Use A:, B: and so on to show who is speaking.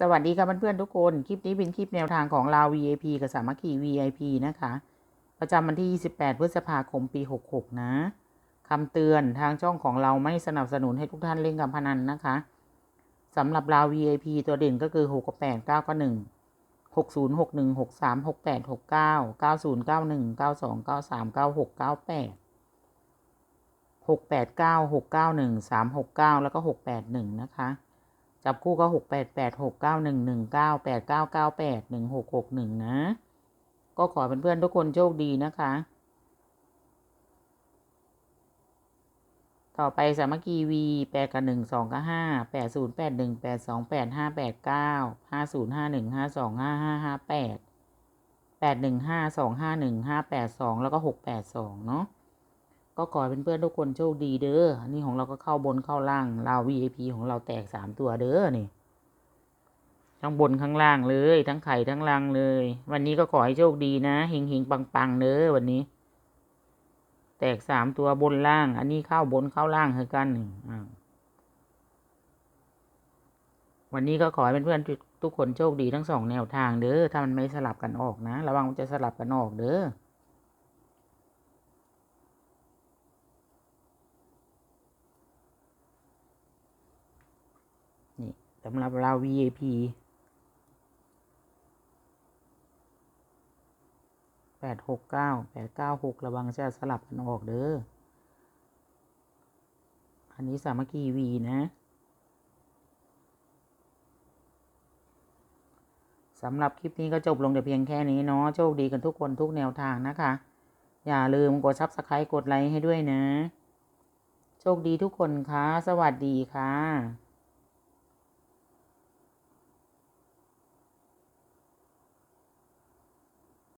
A: สวัสดีค่ะเพื่อนๆทุกคน คลิปนี้เป็นคลิปแนวทางของเรา VIP กับสามัคคี VIP นะคะ ประจำวันที่ 28 พฤษภาคม ปี 66 นะคำเตือนทางช่องของเราไม่สนับสนุนให้ทุกท่านเล่นการพนันนะคะสำหรับเรา VIP ตัวเด่นก็คือ 6 กับ 8 9 กับ 1 60 61 63 68 69 90 91 92 93 96 98 689 691 369 แล้วก็ 681 นะคะ จับคู่ก็หกแปดแปดหกเก้าหนึ่งหนึ่งเก้าแปดเก้าเก้าแปดหนึ่งหกหกหนึ่งนะ ก็ขอเพื่อนๆทุกคนโชคดีนะคะ ต่อไปสามัคคีวีแปดกับหนึ่งสองกับห้าแปดศูนย์แปดหนึ่งแปดสองแปดห้าแปดเก้าห้าศูนย์ห้าหนึ่งห้าสองห้าห้าห้าแปดแปดหนึ่งห้าสองห้าหนึ่งห้าแปดสองแล้วก็หกแปดสองเนาะ ก็ขอให้เพื่อนทุกคนโชคดีเด้อนนี้ของเราก็เข้าบนเข้าล่างเรา VIP ของเราแตกสามตัวเด้อนี่ทั้งบนข้างล่างเลย ทั้งไข่ทั้งลังเลย วันนี้ก็ขอให้โชคดีนะเฮงเฮงปังปังๆเด้อวันนี้ แตกสามตัวบนล่าง อันนี้เข้าบนเข้าล่างคือกันอ่าวันนี้ก็ขอให้เพื่อนๆทุกคนโชคดีทั้งสองแนวทางเด้อ ถ้ามันไม่สลับกันออกนะ ระวังมันจะสลับกันออกเด้อ นี่ สำหรับเรา VIP แปดหกเก้าแปดเก้าหกระวังจะสลับกันออกเด้อ อันนี้สามัคคีวีนะสำหรับคลิปนี้ก็จบลงแต่เพียงแค่นี้เนาะโชคดีกันทุกคนทุกแนวทางนะคะ อย่าลืมกดซับสไครต์กดไลค์ให้ด้วยนะ โชคดีทุกคนค่ะ สวัสดีค่ะ